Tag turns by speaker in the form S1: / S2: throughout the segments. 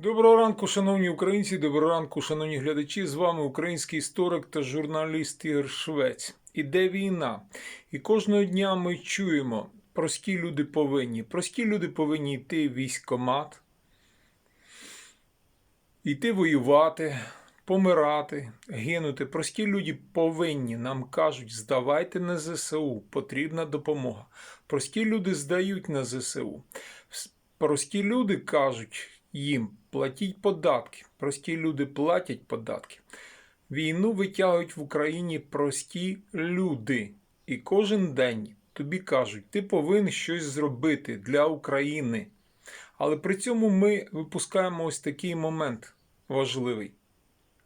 S1: Доброго ранку, шановні українці, доброго ранку, шановні глядачі. З вами український історик та журналіст Ігор Швець. Іде війна, і кожного дня ми чуємо, прості люди повинні. Прості люди повинні йти в військкомат, йти воювати, помирати, гинути. Прості люди повинні. Нам кажуть, здавайте на ЗСУ, потрібна допомога. Прості люди здають на ЗСУ. Прості люди кажуть їм платіть податки. Прості люди платять податки. Війну витягують в Україні прості люди. І кожен день тобі кажуть, ти повинен щось зробити для України. Але при цьому ми випускаємо ось такий момент важливий.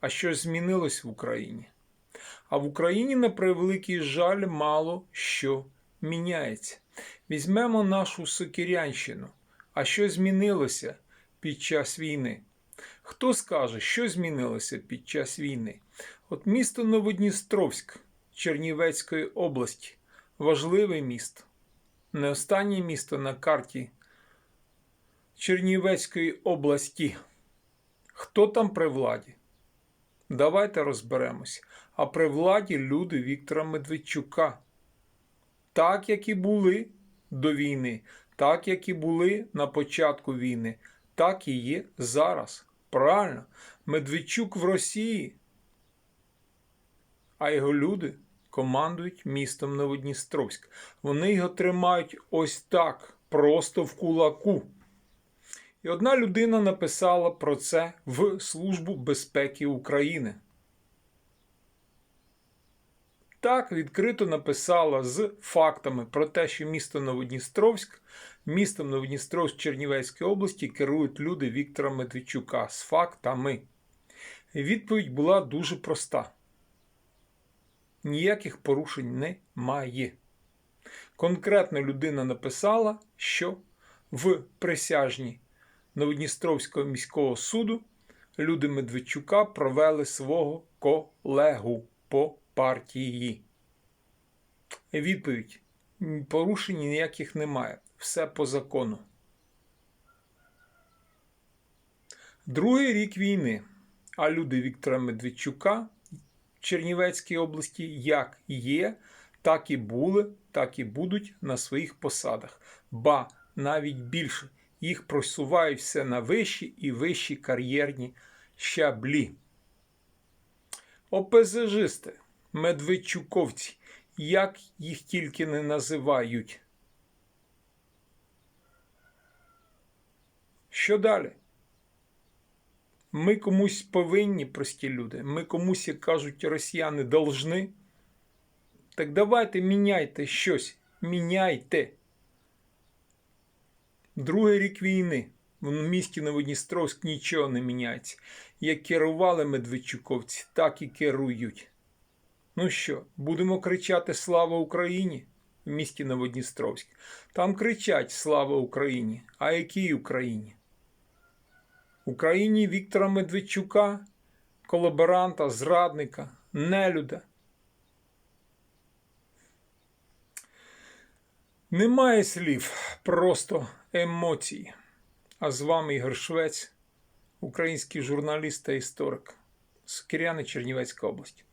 S1: А що змінилось в Україні? А в Україні, на превеликий жаль, мало що міняється. Візьмемо нашу Сокирянщину. А що змінилося під час війни? Хто скаже, що змінилося під час війни? От місто Новодністровськ Чернівецької області важливе місто. Не останнє місто на карті Чернівецької області. Хто там при владі? Давайте розберемось. А при владі люди Віктора Медведчука. Так, як і були до війни, так, як і були на початку війни, так і є зараз. Правильно, Медведчук в Росії, а його люди командують містом Новодністровськ. Вони його тримають ось так, просто в кулаку. І одна людина написала про це в Службу безпеки України. Так, відкрито написала з фактами про те, що місто Новодністровськ, містом Новодністровськ Чернівецької області керують люди Віктора Медведчука з фактами. Відповідь була дуже проста: ніяких порушень немає. Конкретно людина написала, що в присяжні Новодністровського міського суду люди Медведчука провели свого колегу по партії. Відповідь: порушень ніяких немає. Все по закону. Другий рік війни. А люди Віктора Медведчука в Чернівецькій області як є, так і були, так і будуть на своїх посадах. Ба навіть більше їх просувають все на вищі і вищі кар'єрні щаблі. ОПЗЖисти, медведчуковці, як їх тільки не називають. Що далі? Ми комусь повинні, прості люди, ми комусь, як кажуть росіяни, должны. Так давайте міняйте щось. Міняйте. Другий рік війни. В місті Новодністровськ нічого не міняється. Як керували медведчуковці, так і керують. Ну що, будемо кричати Слава Україні в місті Новодністровськ. Там кричать Слава Україні. А якій Україні? Україні Віктора Медведчука, колаборанта, зрадника, нелюда. Немає слів, просто емоції. А з вами Ігор Швець, український журналіст та історик з Киряни Чернівецька область.